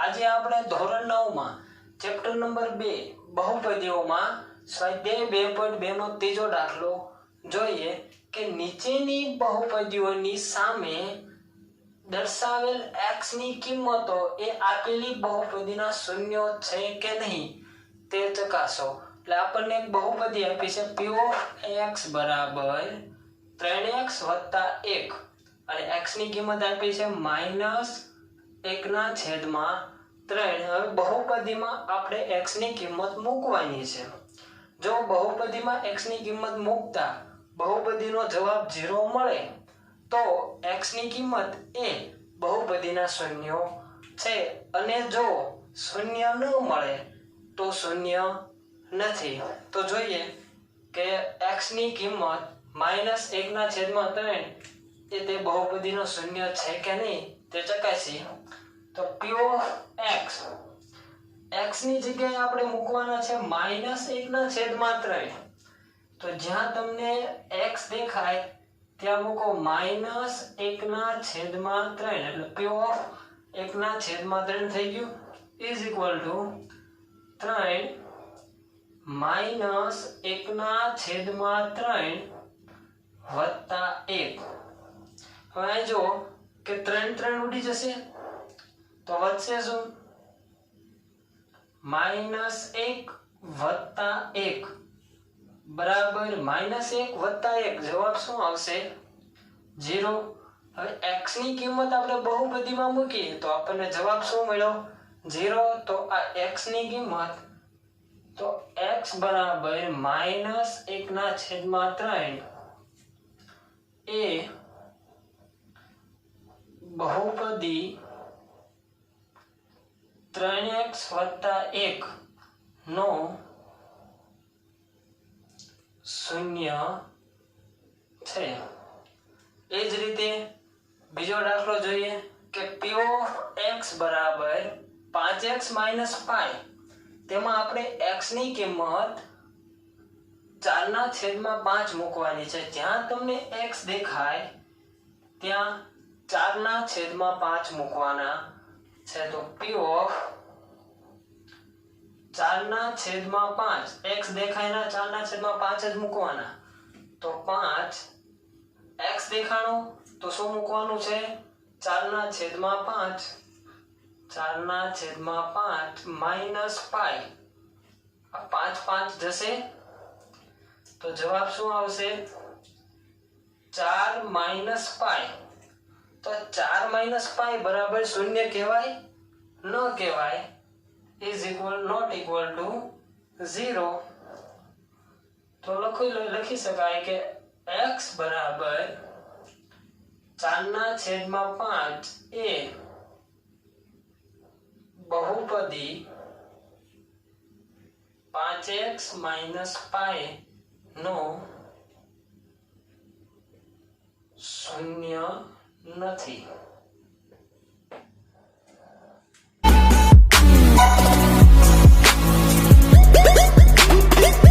આજે આપણે ધોરણ નવમાં ચેપ્ટર નંબર બે, બહુપદીઓમાં સ્વાધ્યાય બે પોઈન્ટ બે નો ત્રીજો દાખલો જોઈએ કે નીચેની બહુપદીઓની સામે દર્શાવેલ એક્સની કિંમતો એ આપેલી બહુપદીના શૂન્યો છે કે નહીં તે ચકાસો. એટલે આપણને એક બહુપદી આપી છે પી ઓફ એક્સ બરાબર ત્રણ એક્સ વત્તા એક. અને એક્સની કિંમત આપી છે માઇનસ એકના છેદમાં ત્રણ હવે બહુપદીમાં આપણે એક્સની કિંમત મૂકવાની છે. જો બહુપદીમાં એક્સની કિંમત મૂકતા બહુપદીનો જવાબ ઝીરો મળે, તો એક્સની કિંમત એ બહુપદીના શૂન્યો છે. અને જો શૂન્ય ન મળે, તો શૂન્ય નથી. તો જોઈએ કે એક્સની કિંમત માઇનસ એકના છેદમાં ત્રણ એ તે બહુપદીનો શૂન્ય છે કે નહીં તે ચકાસી તો પ્યોર x. X ની જગ્યાએ આપણે મૂકવાના છે માઇનસ એકના છેદમાં ત્રણ તો જ્યાં તમને x દેખાય, ત્યાં મૂકો માઇનસ એકના છેદમાં ત્રણ એટલે p of એકના છેદમાં ત્રણ થઈ ગયું. ઇઝ ઇક્વલ ટુ ત્રણ માઇનસ એકના છેદમાં ત્રણ વત્તા એક. હવે અહીં જો કે ત્રણ ત્રણ ઉડી જશે. તો વધશે શું? માઇનસ એક વત્તા એક. બરાબર માઇનસ એક વત્તા એક. જવાબ શું આવશે? ઝીરો. હવે એક્સની કિંમત આપણે બહુપદીમાં મૂકીએ તો આપણને જવાબ શું મળ્યો? ઝીરો. તો આ એક્સની કિંમત. તો x બરાબર માઇનસ એકના છેદમાં ત્રણ એ બહુપદી ત્રણ એક્સ વત્તા એક નો શૂન્ય છે. એ જ રીતે બીજો દાખલો જોઈએ કે પીઓ એક્સ બરાબર પાંચ એક્સ માઇનસ પાય તેમાં આપણે એક્સની કિંમત ચારના છેદમાં પાંચ મૂકવાની છે. જ્યાં તમને એક્સ દેખાય, ત્યાં ચારના છેદમાં પાંચ મૂકવાના છે તો p of ચારના છેદમાં પાંચ. X દેખાય ના છેદમાં પાંચ જ મૂકવાના. તો પાંચ. X દેખાણો, તો શું મૂકવાનું છે? ચારના છેદમાં પાંચ. ચારના છેદમાં પાંચ માઇનસ પાઈ. આ પાંચ પાંચ જશે. તો જવાબ શું આવશે? ચાર માઇનસ પાય તો ચાર માઇનસ પાય બરાબર શૂન્ય કહેવાય? ન કહેવાય. Is equal not equal to zero તો લખી લખી શકાય કે x બરાબર ચારના છેદમાં પાંચ એ બહુપદી પાંચ એક્સ માઇનસ પાય નો શૂન્ય નથી